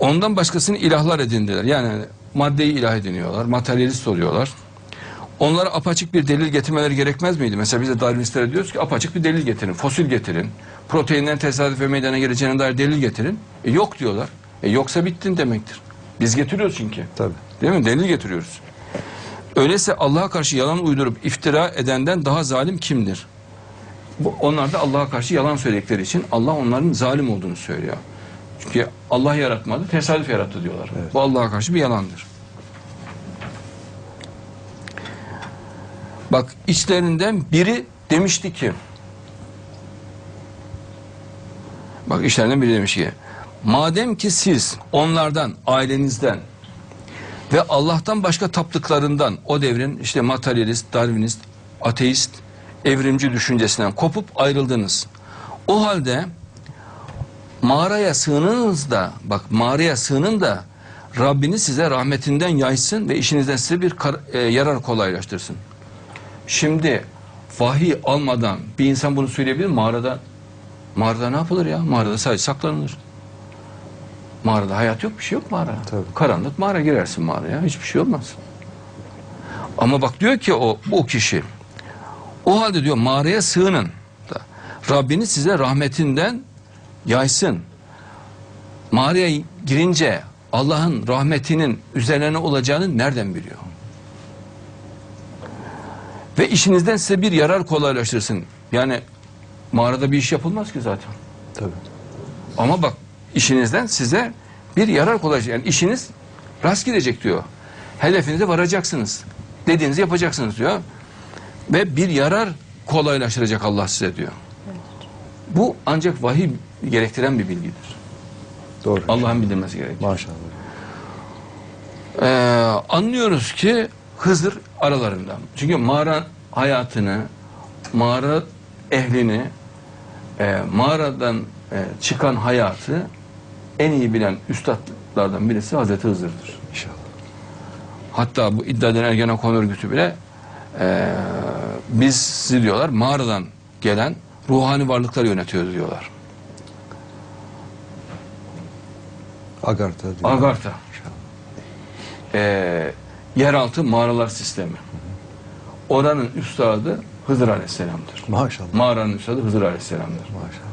Ondan başkasını ilahlar edindiler. Yani maddeyi ilah ediniyorlar, materyalist oluyorlar. Onlara apaçık bir delil getirmeleri gerekmez miydi? Mesela biz de Darwinistlere diyoruz ki apaçık bir delil getirin, fosil getirin. Proteinlerin tesadüfe meydana geleceğine dair delil getirin. E yok diyorlar. E yoksa bittin demektir. Biz getiriyoruz çünkü. Tabii. Değil mi? Delil getiriyoruz. Öyleyse Allah'a karşı yalan uydurup iftira edenden daha zalim kimdir? Bu, onlar da Allah'a karşı yalan söyledikleri için Allah onların zalim olduğunu söylüyor. Çünkü Allah yaratmadı, tesadüf yarattı diyorlar. Evet. Bu Allah'a karşı bir yalandır. Bak içlerinden biri demişti ki Bak işlerinden biri demiş ki madem ki siz onlardan, ailenizden ve Allah'tan başka taptıklarından o devrin işte materyalist, darwinist, ateist, evrimci düşüncesinden kopup ayrıldınız. O halde mağaraya sığınınız da bak mağaraya sığının da Rabbiniz size rahmetinden yaysın ve işinizden size bir kar- e, yarar kolaylaştırsın. Şimdi vahiy almadan bir insan bunu söyleyebilir mi? Mağarada mağarada ne yapılır ya? Mağarada sadece saklanılır. Mağarada hayat yok, bir şey yok mağara. Tabii. Karanlık mağara girersin mağaraya, hiçbir şey olmaz. Ama bak diyor ki o bu kişi o halde diyor mağaraya sığının. da. Rabbiniz size rahmetinden yaysın. Mağaraya girince Allah'ın rahmetinin üzerine olacağını nereden biliyor? Ve işinizden size bir yarar kolaylaştırsın. Yani mağarada bir iş yapılmaz ki zaten. Tabii. Ama bak işinizden size bir yarar kolaylaştır. Yani işiniz rast gidecek diyor. Hedefinize varacaksınız. Dediğinizi yapacaksınız diyor. Ve bir yarar kolaylaştıracak Allah size diyor. Bu ancak vahiy gerektiren bir bilgidir. Doğru. Allah'ın bildirmesi gerekir. Maşallah. Ee, anlıyoruz ki Hızır aralarında. Çünkü mağara hayatını, mağara ehlini, e, mağaradan e, çıkan hayatı en iyi bilen üstadlardan birisi Hazreti Hızır'dır. İnşallah. Hatta bu iddia eden Ergenekon örgütü bile e, biz diyorlar mağaradan gelen ruhani varlıkları yönetiyoruz diyorlar. Agartha diyor. Agartha. E, yeraltı mağaralar sistemi. Oranın üstadı Hızır Aleyhisselam'dır. Maşallah. Mağaranın üstadı Hızır Aleyhisselam'dır. Maşallah.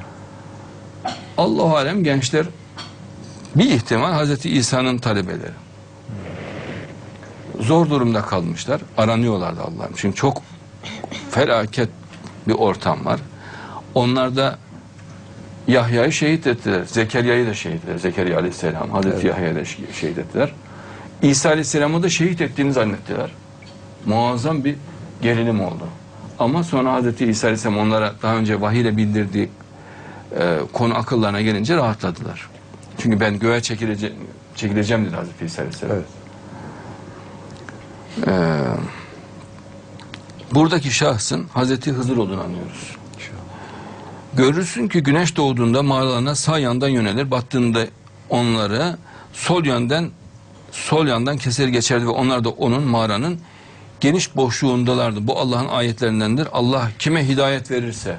Allah alem gençler bir ihtimal Hazreti İsa'nın talebeleri. Zor durumda kalmışlar. Aranıyorlardı Allah'ım. Çünkü çok felaket bir ortam var. Onlar da Yahya'yı şehit ettiler. Zekeriya'yı da şehit ettiler. Zekeriya aleyhisselam. Hazreti Evet. Yahya'yı da şe- şehit ettiler. İsa aleyhisselamı da şehit ettiğini zannettiler. Muazzam bir gerilim oldu. Ama sonra Hazreti İsa aleyhisselam onlara daha önce vahiy ile bildirdiği e, konu akıllarına gelince rahatladılar. Çünkü ben göğe çekilece çekileceğim dedi Hazreti İsa aleyhisselam. Evet. Ee, buradaki şahsın Hazreti Hızır olduğunu anlıyoruz. Görürsün ki güneş doğduğunda mağaralarına sağ yandan yönelir, battığında onları sol yönden sol yandan keser geçerdi ve onlar da onun mağaranın geniş boşluğundalardı. Bu Allah'ın ayetlerindendir. Allah kime hidayet verirse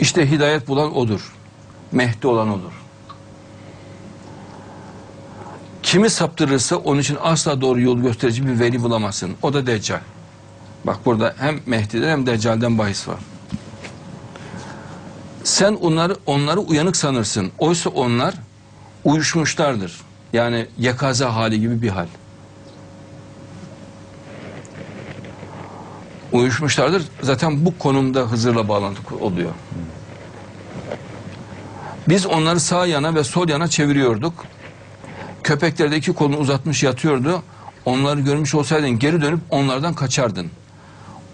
işte hidayet bulan odur. Mehdi olan odur. Kimi saptırırsa onun için asla doğru yol gösterici bir veli bulamazsın. O da Deccal. Bak burada hem Mehdi'den hem Deccal'den bahis var. Sen onları onları uyanık sanırsın. Oysa onlar uyuşmuşlardır. Yani yakaza hali gibi bir hal. Uyuşmuşlardır. Zaten bu konumda Hızır'la bağlantı oluyor. Biz onları sağ yana ve sol yana çeviriyorduk. Köpekler de iki kolunu uzatmış yatıyordu. Onları görmüş olsaydın geri dönüp onlardan kaçardın.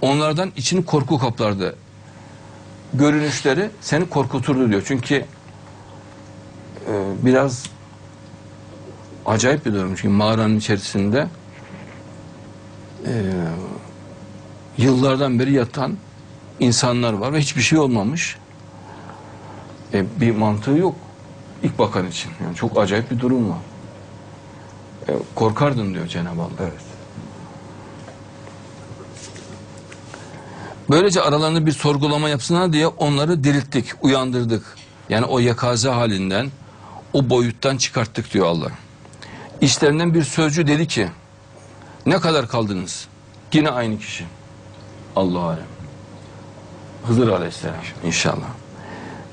Onlardan içini korku kaplardı görünüşleri seni korkuturdu diyor. Çünkü e, biraz acayip bir durum. Çünkü mağaranın içerisinde e, yıllardan beri yatan insanlar var ve hiçbir şey olmamış. E, bir mantığı yok ilk bakan için. Yani çok acayip bir durum var. E, korkardın diyor Cenab-ı Allah. Evet. Böylece aralarında bir sorgulama yapsınlar diye onları dirilttik, uyandırdık. Yani o yakaza halinden, o boyuttan çıkarttık diyor Allah. İşlerinden bir sözcü dedi ki ne kadar kaldınız? Yine aynı kişi. Allah alem. Hızır aleyhisselam inşallah.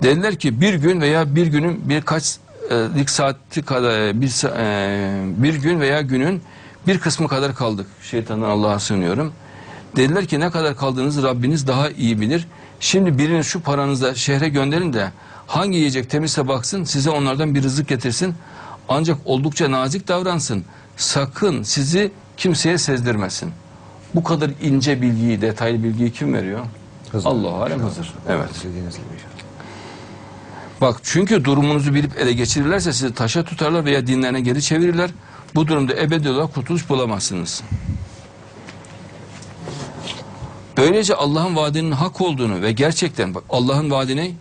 Dediler ki bir gün veya bir günün birkaç e, lik saati kadar bir, sa- e, bir gün veya günün bir kısmı kadar kaldık. Şeytandan Allah'a sığınıyorum. Dediler ki ne kadar kaldığınızı Rabbiniz daha iyi bilir. Şimdi biriniz şu paranızla şehre gönderin de hangi yiyecek temizse baksın size onlardan bir rızık getirsin. Ancak oldukça nazik davransın. Sakın sizi kimseye sezdirmesin. Bu kadar ince bilgiyi, detaylı bilgiyi kim veriyor? Hızır. Allah alem Hızır. Evet. Bak çünkü durumunuzu bilip ele geçirirlerse sizi taşa tutarlar veya dinlerine geri çevirirler. Bu durumda ebedi olarak kurtuluş bulamazsınız. Böylece Allah'ın vaadinin hak olduğunu ve gerçekten Allah'ın vaadi ne?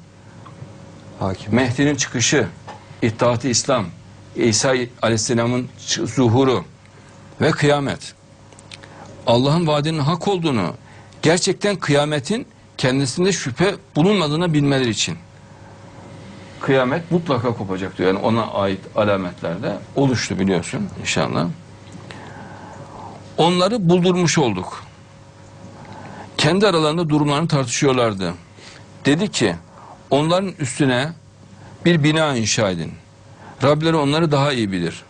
Hakim. Mehdi'nin çıkışı, İttihat-ı İslam, İsa Aleyhisselam'ın zuhuru ve kıyamet. Allah'ın vaadinin hak olduğunu, gerçekten kıyametin kendisinde şüphe bulunmadığını bilmeleri için. Kıyamet mutlaka kopacak diyor. Yani ona ait alametlerde oluştu biliyorsun inşallah. Onları buldurmuş olduk. Kendi aralarında durumlarını tartışıyorlardı. Dedi ki onların üstüne bir bina inşa edin. Rableri onları daha iyi bilir.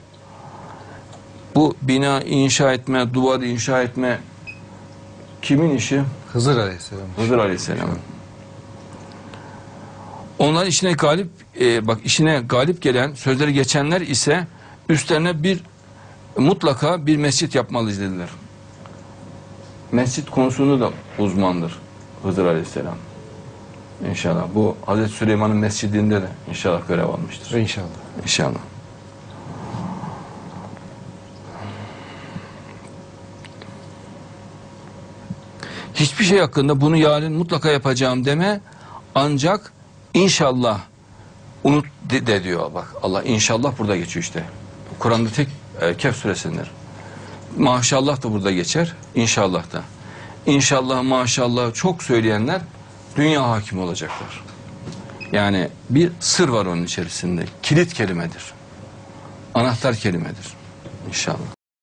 Bu bina inşa etme, duvar inşa etme kimin işi? Hızır Aleyhisselam. Hızır Aleyhisselam'ın. Onlar işine galip e, bak işine galip gelen sözleri geçenler ise üstlerine bir mutlaka bir mescit yapmalıyız dediler. Mescit konusunda da uzmandır Hızır Aleyhisselam. İnşallah. Bu Hazreti Süleyman'ın mescidinde de inşallah görev almıştır. İnşallah. İnşallah. Hiçbir şey hakkında bunu yarın mutlaka yapacağım deme. Ancak inşallah unut de, de diyor bak. Allah inşallah burada geçiyor işte. Kur'an'da tek e, Kehf suresindir. Maşallah da burada geçer. İnşallah da. İnşallah maşallah çok söyleyenler dünya hakim olacaklar. Yani bir sır var onun içerisinde. Kilit kelimedir. Anahtar kelimedir. İnşallah.